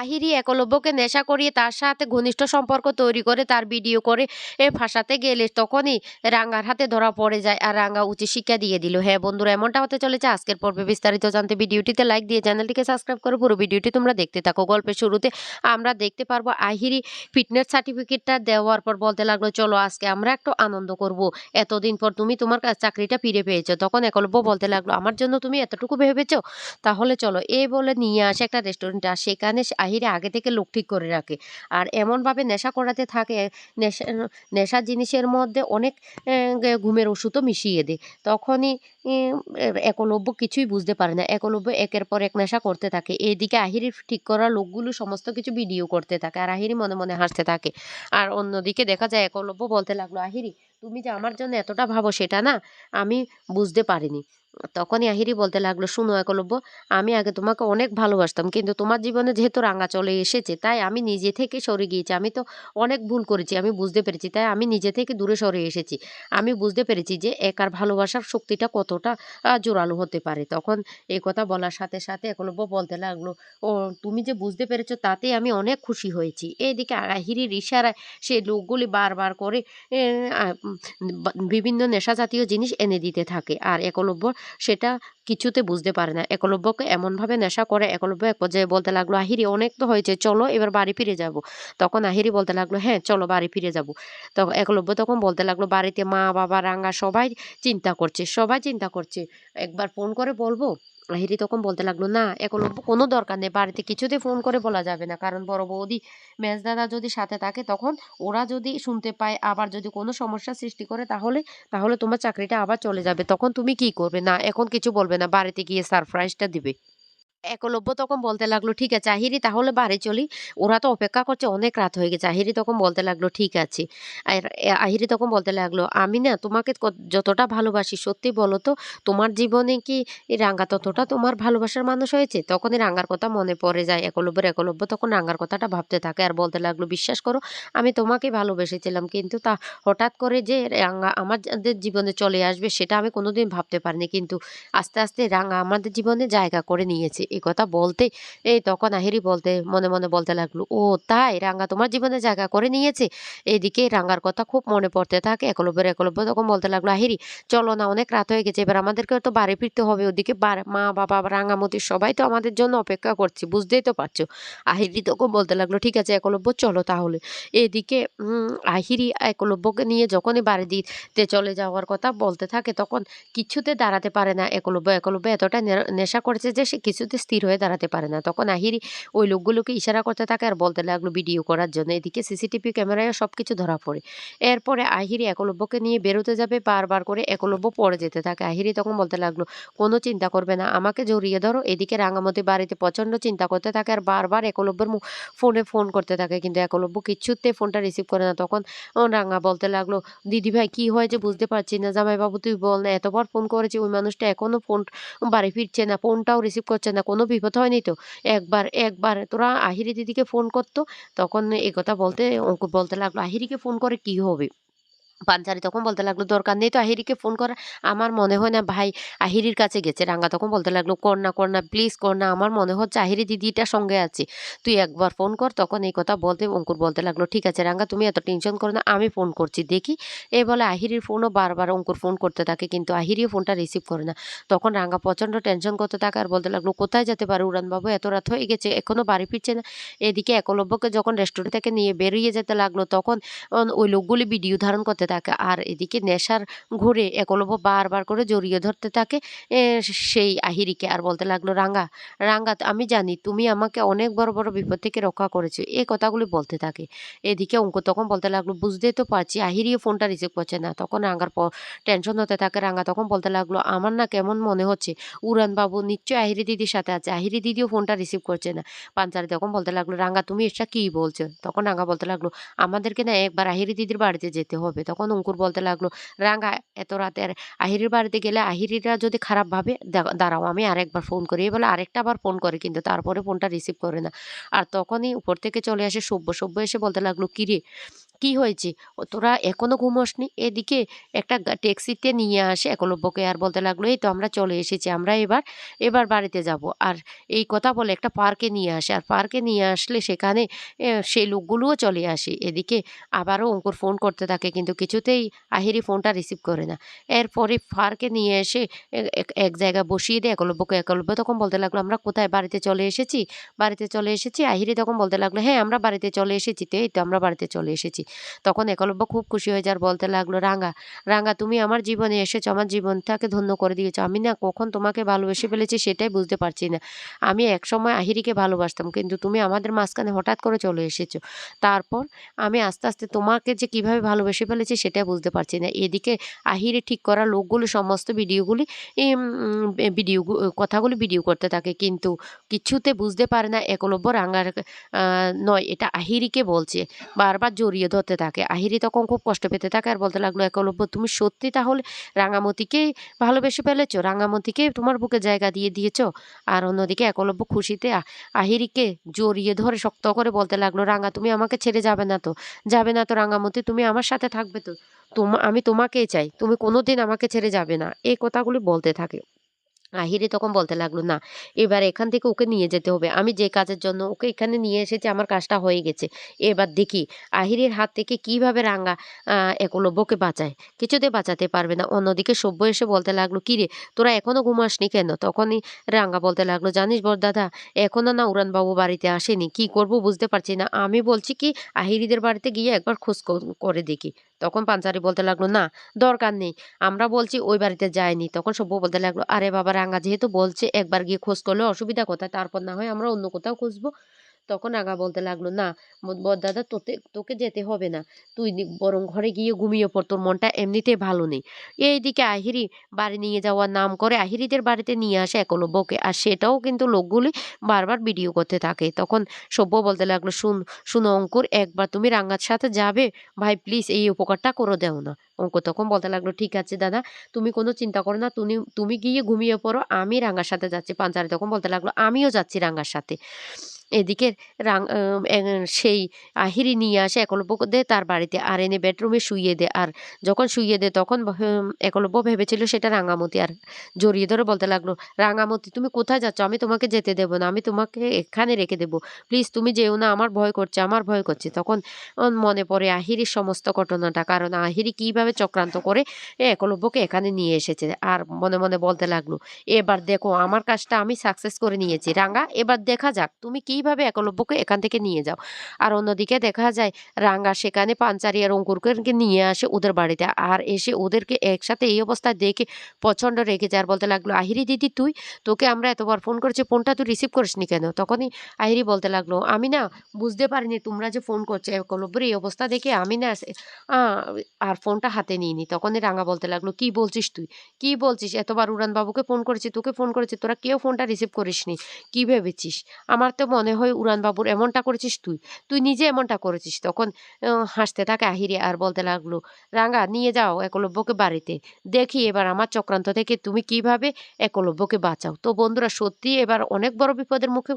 আহিরি একলব্যকে নেশা করিয়ে তার সাথে ঘনিষ্ঠ সম্পর্ক তৈরি করে তার ভিডিও করে এ ফাঁসাতে গেলে তখনই রাঙ্গার হাতে ধরা পড়ে যায়। আর রাঙ্গা উচিত শিক্ষা দিয়ে দিল। হ্যাঁ বন্ধুরা, এমনটা হতে চলেছে। আজকের পর্বে বিস্তারিত জানতে ভিডিওটিতে লাইক দিয়ে চ্যানেলটিকে সাবস্ক্রাইব করে পুরো ভিডিওটি তোমরা দেখতে থাকো। গল্পের শুরুতে আমরা দেখতে পারব আহিরি ফিটনেস সার্টিফিকেটটা দেওয়ার পর বলতে লাগল, চলো আজকে আমরা একটু আনন্দ করব। এতদিন পর তুমি তোমার চাকরিটা ফিরে পেয়েছ। তখন একলব্য বলতে লাগল, আমার জন্য তুমি এতটুকু ভেবেছো? তাহলে চলো এ বলে নিয়ে আসে একটা রেস্টুরেন্ট আর সেখানে আহিরে আগে থেকে লোক ঠিক করে রাখে। আর এমনভাবে নেশা করাতে থাকে, নেশা নেশা জিনিসের মধ্যে অনেক ঘুমের ওষুধও মিশিয়ে দেয়। তখনই একলব্য কিছুই বুঝতে পারে না। একলব্য একের পর এক নেশা করতে থাকে। এইদিকে আহিরি ঠিক করা লোকগুলো সমস্ত কিছু ভিডিও করতে থাকে আর আহিরি মনে মনে হাসতে থাকে। আর অন্যদিকে দেখা যায় একলব্য বলতে লাগল, আহিরি, তুমি যে আমার জন্য এতটা ভাবো সেটা না, আমি বুঝতে পারিনি। তখনই আহিরি বলতে লাগল, শুনো একলব্য, আমি আগে তোমাকে অনেক ভালোবাসতাম, কিন্তু তোমার জীবনে যেহেতু রাঙা চলে এসেছে, তাই আমি নিজে থেকে সরে গিয়েছি। আমি তো অনেক ভুল করেছি, আমি বুঝতে পেরেছি, তাই আমি নিজে থেকে দূরে সরে এসেছি। আমি বুঝতে পেরেছি যে একার ভালোবাসার শক্তিটা কতটা জোরালো হতে পারে। তখন এই কথা বলার সাথে সাথে একলব্য বলতে লাগল, ও, তুমি যে বুঝতে পেরেছ তাতে আমি অনেক খুশি হয়েছি। এইদিকে আহিরির ইশারায় সেই লোকগুলি বারবার করে বিভিন্ন নেশা জাতীয় জিনিস এনে দিতে থাকে, আর একলব্য সেটা কিছুতে বুঝতে পারে না। একলব্যকে এমনভাবে নেশা করে, একলব্য এক পর্যায়ে বলতে লাগল, আহিরি, অনেক তো হয়েছে, চলো এবার বাড়ি ফিরে যাব। তখন আহিরি বলতে লাগল হ্যাঁ চলো বাড়ি ফিরে যাব। তখন একলব্য তখন বলতে লাগল, বাড়িতে মা, বাবা রাঙ্গা সবাই চিন্তা করছে, সবাই চিন্তা করছে। একবার ফোন করে বলব আহিরি তখন বলতে লাগল, না, এখনও কোনো দরকার নেই, বাড়িতে কিছুতে ফোন করে বলা যাবে না। কারণ বড় বৌদি, মেজদাদা যদি সাথে থাকে তখন ওরা যদি শুনতে পায়, আবার যদি কোনো সমস্যা সৃষ্টি করে তাহলে তাহলে তোমার চাকরিটা আবার চলে যাবে। তখন তুমি কি করবে? না, এখন কিছু বলবে না, বাড়িতে গিয়ে সারপ্রাইজটা দিবে। একলব্য তখন বলতে লাগল, ঠিক আছে, আহিরি, তাহলে বাড়ি চলি। ওরা তো অপেক্ষা করছে, অনেক রাত হয়ে গেছে। আহিরি তখন বলতে লাগল, ঠিক আছে। আর আহিরি তখন বলতে লাগল, আমি না তোমাকে যতটা ভালোবাসি, সত্যি বলো তো, তোমার জীবনে কি রাঙ্গা ততটা তোমার ভালোবাসার মানুষ হয়েছে? তখন এই রাঙ্গার কথা মনে পড়ে যায়, একলব্যের একলব্য তখন রাঙ্গার কথাটা ভাবতে থাকে আর বলতে লাগল, বিশ্বাস করো, আমি তোমাকে ভালোবেসেছিলাম, কিন্তু তা হঠাৎ করে যে রাঙ্গা আমাদের জীবনে চলে আসবে, সেটা আমি কোনোদিন ভাবতে পারিনি, কিন্তু আস্তে আস্তে রাঙা আমাদের জীবনে জায়গা করে নিয়েছে। এই কথা বলতে, এই তখন আহিরি বলতে, মনে মনে বলতে লাগল, ও তাই? রাঙ্গা তোমার জীবনে জায়গা করে নিয়েছে? এদিকে রাঙ্গার কথা খুব মনে পড়তে থাকে, একলব্যের একলব্য তখন বলতে লাগল, আহিরি, চলো না, অনেক রাত হয়ে গেছে, এবার আমাদেরকে তো বাড়ি ফিরতে হবে, ওদিকে মা, বাবা রাঙামতি সবাই তো আমাদের জন্য অপেক্ষা করছে, বুঝতেই তো পারছ? আহিরি তখন বলতে লাগল, ঠিক আছে, একলব্য, চলো তাহলে। এদিকে আহিরি একলব্যকে নিয়ে যখনই বাড়ি দিতে চলে যাওয়ার কথা বলতে থাকে, তখন কিছুতে দাঁড়াতে পারে না, একলব্য একলব্য এতটা নেশা করেছে যে সে কিছুতে স্থির হয়ে দাঁড়াতে পারে না। তখন আহিরি ওই লোকগুলোকে ইশারা করতে থাকে আর বলতে লাগল ভিডিও করার জন্য। এদিকে সিসিটিভি ক্যামেরায় সব কিছু ধরা পড়ে। এরপরে আহিরি একলব্যকে নিয়ে বেরোতে যাবে, বারবার করে একলব্য পড়ে যেতে থাকে। আহিরি তখন বলতে লাগল, কোনো চিন্তা করবে না, আমাকে জড়িয়ে ধরো। এদিকে রাঙামতি বাড়িতে প্রচণ্ড চিন্তা করতে থাকে আর বারবার একলব্যের ফোনে ফোন করতে থাকে। কিন্তু একলব্য কিচ্ছুতে ফোনটা রিসিভ করে না। তখন রাঙা বলতে লাগল, দিদি ভাই, কি হয়েছে বুঝতে পারছি না। জামাইবাবু, তুই বল না। এতবার ফোন করেছি, ওই মানুষটা এখনও ফোন বাড়ি ফিরছে না, ফোনটাও রিসিভ করছে না। কোনো বিপদ হয়নি তো? একবার একবার তোরা আহিরি দিদিকে ফোন করতো, তখন এই কথা বলতে অঙ্কুর বলতে লাগল, আহিরিকে ফোন করে কি হবে? পাঞ্চারি তখন বলতে লাগল, দরকার নেই তো আহিরিকে ফোন করা আমার মনে হয় না, ভাই, আহিরির কাছে গেছে। রাঙ্গা তখন বলতে লাগল কর না কর না প্লিজ কর না আমার মনে হচ্ছে আহিরি দিদিটা সঙ্গে আছে। তুই একবার ফোন কর, তখন এই কথা বলতে অঙ্কুর বলতে লাগল, ঠিক আছে রাঙ্গা, তুমি এত টেনশন করো না, আমি ফোন করছি, দেখি। এ বলে আহিরির ফোনও বারবার অঙ্কুর ফোন করতে থাকে, কিন্তু আহিরিও ফোনটা রিসিভ করে না। তখন রাঙ্গা প্রচণ্ড টেনশন করতে থাকে আর বলতে লাগল, কোথায় যেতে পারে উড়ানবাবু? এত রাত হয়ে গেছে এখনও বাড়ি ফিরছে না। এদিকে একলব্যকে যখন রেস্টুরেন্ট থেকে নিয়ে বেরিয়ে যেতে লাগল, তখন ওই লোকগুলি ভিডিও ধারণ করতে থাকে। আর এদিকে নেশার ঘুরে একলব্য বারবার করে জড়িয়ে ধরতে থাকে সেই আহিরিকে। আর বলতে লাগল, রাঙ্গা রাঙ্গা, আমি জানি তুমি আমাকে অনেক বড় বড় বিপদ থেকে রক্ষা করেছ। এই কথাগুলি বলতে থাকে। এদিকে অঙ্ক তখন বলতে লাগল বুঝতেই তো পারছি, আহিরিও ফোনটা রিসিভ করছে না। তখন রাঙ্গার টেনশন হতে থাকে। রাঙ্গা তখন বলতে লাগল, আমার না কেমন মনে হচ্ছে উড়ান বাবু নিশ্চয়ই আহিরি দিদির সাথে আছে, আহিরি দিদিও ফোনটা রিসিভ করছে না। পাঞ্চারি তখন বলতে লাগল, রাঙ্গা, তুমি এটা কি বলছো? তখন রাঙ্গা বলতে লাগল, আমাদেরকে না একবার আহিরি দিদির বাড়িতে যেতে হবে। তখন অঙ্কুর বলতে লাগল, রাঙ্গা, এত রাতে আর আহিরির বাড়িতে গেলে আহিরিরা যদি খারাপ ভাবে দাঁড়াও, আমি আরেকবার ফোন করি। বলে আরেকটা আবার ফোন করে, কিন্তু তারপরে ফোনটা রিসিভ করে না। আর তখনই উপর থেকে চলে আসে সভ্য সভ্য এসে বলতে লাগল, কিরে কি হয়েছে? তোরা এখনও ঘুমোসনি? এদিকে একটা ট্যাক্সিতে নিয়ে আসে একলব্যকে আর বলতে লাগল, "এই তো আমরা চলে এসেছি। আমরা এবার, এবার বাড়িতে যাব।" আর এই কথা বলে একটা পার্কে নিয়ে আসে। আর পার্কে নিয়ে আসলে সেখানে সেই লোকগুলোও চলে আসে। এদিকে আবারও অঙ্কুর ফোন করতে থাকে কিন্তু কিছুতেই আহিরি ফোনটা রিসিভ করে না। এরপরে পার্কে নিয়ে এসে এক এক জায়গায় বসিয়ে দেয় একলব্যকে। একলব্য তখন বলতে লাগল, "আমরা কোথায়? বাড়িতে চলে এসেছি, বাড়িতে চলে এসেছি।" আহিরি তখন বলতে লাগল, "হ্যাঁ, আমরা বাড়িতে চলে এসেছি তো। এই তো আমরা বাড়িতে চলে এসেছি।" তখন একলব্য খুব খুশি হয়ে যার বলতে লাগল, "রাঙা, রাঙা তুমি আমার জীবনে এসেছ, আমার জীবনটাকে ধন্য করে দিয়েছ। আমি না কখন তোমাকে ভালোবেসে ফেলেছি সেটাই বুঝতে পারছি না। আমি একসময় আহিরিকে ভালোবাসতাম কিন্তু তুমি আমাদের মাঝখানে হঠাৎ করে চলে এসেছ। তারপর আমি আস্তে, আস্তে তোমাকে যে কীভাবে ভালোবেসে ফেলেছি সেটা বুঝতে পারছি না।" এদিকে আহিরে ঠিক করা লোকগুলো সমস্ত ভিডিওগুলি ভিডিও কথাগুলি ভিডিও করতে থাকে কিন্তু কিছুতে বুঝতে পারে না একলব্য রাঙার নয় এটা আহিরিকে বলছে। বারবার জড়িয়ে ধরতে থাকে। আহিরি তখন খুব কষ্ট পেতে থাকে আর বলতে লাগল, "একলব্য তুমি সত্যি তাহলে রাঙামতিকেই ভালোবেসে ফেলেছো? রাঙামতিকে তোমার বুকে জায়গা দিয়ে দিয়েছ?" আর অন্যদিকে একলব্য খুশিতে আহিরিকে জড়িয়ে ধরে শক্ত করে বলতে লাগল, "রাঙা তুমি আমাকে ছেড়ে যাবে না তো? যাবে না তো রাঙামতি? তুমি আমার সাথে থাকবে তো? তোমা আমি তোমাকেই চাই। তুমি কোনোদিন আমাকে ছেড়ে যাবে না।" এই কথাগুলি বলতে থাকে। আহিরি তখন বলতে লাগল, "না, এবার এখান থেকে ওকে নিয়ে যেতে হবে। আমি যে কাজের জন্য ওকে এখানে নিয়ে এসেছি আমার কাজটা হয়ে গেছে। এবার দেখি আহিরের হাত থেকে কীভাবে রাঙা আ একলব্যকে বাঁচায়। কিছুতে বাঁচাতে পারবে না।" অন্যদিকে সভ্য এসে বলতে লাগল, "কিরে তোরা এখনও ঘুমাসনি কেন?" তখনই রাঙা বলতে লাগল, "জানিস বড়দাদা এখনও না উড়ানবাবু বাড়িতে আসেনি। কি করব বুঝতে পারছি না। আমি বলছি কি আহিরিদের বাড়িতে গিয়ে একবার খোঁজ করে দেখি।" তখন পাঞ্চারি বলতে লাগল, "না, দরকার নেই। আমরা বলছি ওই বাড়িতে যায়নি।" তখন সব্য বলতে লাগল, "আরে বাবা রাঙা যেহেতু বলছে একবার গিয়ে খোঁজ করলে অসুবিধা কোথায়? তারপর না হয় আমরা অন্য কোথাও খুঁজবো।" তখন আগা বলতে লাগল, "না ব বড়দাদা তোতে তোকে যেতে হবে না। তুই বরং ঘরে গিয়ে ঘুমিয়ে পড়। তোর মনটা এমনিতে ভালো নেই।" এইদিকে আহিরি বাড়ি নিয়ে যাওয়ার নাম করে আহিরিদের বাড়িতে নিয়ে আসে একলব্যকে। আর সেটাও কিন্তু লোকগুলি বারবার ভিডিও করতে থাকে। তখন সভ্য বলতে লাগল, "শুন শোনো অঙ্কুর একবার তুমি রাঙার সাথে যাবে? ভাই প্লিজ এই উপকারটা করে দেও না।" অঙ্কুর তখন বলতে লাগল, "ঠিক আছে দাদা তুমি কোনো চিন্তা করো না। তুমি তুমি গিয়ে ঘুমিয়ে পড়ো। আমি রাঙার সাথে যাচ্ছি।" পাঞ্চারি তখন বলতে লাগল, "আমিও যাচ্ছি রাঙার সাথে।" এদিকে সেই আহিরি নিয়ে আসে একলব্যদের তার বাড়িতে আর এনে বেডরুমে শুইয়ে দে আর যখন শুইয়ে দে তখন একলব্য ভেবেছিল সেটা রাঙামতি। আর জড়িয়ে ধরে বলতে লাগল, "রাঙামতি তুমি কোথায় যাচ্ছ? আমি তোমাকে যেতে দেব না। আমি তোমাকে এখানে রেখে দেব। প্লিজ তুমি যেও না। আমার ভয় করছে, আমার ভয় করছে।" তখন মনে পড়ে আহিরির সমস্ত ঘটনাটা। কারণ আহিরি কীভাবে চক্রান্ত করে একলব্যকে এখানে নিয়ে এসেছে। আর মনে, মনে বলতে লাগল, "এবার দেখো আমার কাজটা আমি সাকসেস করে নিয়েছি। রাঙা এবার দেখা যাক তুমি কীভাবে একলব্যকে এখান থেকে নিয়ে যাও।" আর অন্যদিকে দেখা যায় রাঙা সেখানে পাঞ্চারি আর অঙ্কুরকে নিয়ে আসে ওদের বাড়িতে। আর এসে ওদেরকে একসাথে এই অবস্থায় দেখে প্রচণ্ড রেগে যায় আর বলতে লাগল, "আহিরি দিদি তুই? তোকে আমরা এতবার ফোন করেছি ফোনটা তুই রিসিভ করিসনি কেন?" তখনই আহিরি বলতে লাগল, "আমি না বুঝতে পারিনি তোমরা যে ফোন করছ। একলব্যের এই অবস্থা দেখে আমি না আর ফোনটা হাতে নিইনি।" তখনই রাঙা বলতে লাগল, "কি বলছিস তুই? কি বলছিস? এতবার উড়ানবাবুকে ফোন করেছি, তোকে ফোন করেছি। তোরা কেউ ফোনটা রিসিভ করিসনি। কি ভেবেছিস? আমার তো মনে হয় উড়ানবাবুর এমনটা করেছিস তুই। তুই নিজে এমনটা করেছিস।" তখন হাসতে থাকে আহিরে আর বলতে লাগল, রাঙ্গা নিয়ে যাও একলব্যকে বাড়িতে। দেখি এবার আমার চক্রান্ত থেকে তুমি কীভাবে একলব্যকে বাঁচাও।" তো বন্ধুরা সত্যি এবার অনেক বড় বিপদের মুখে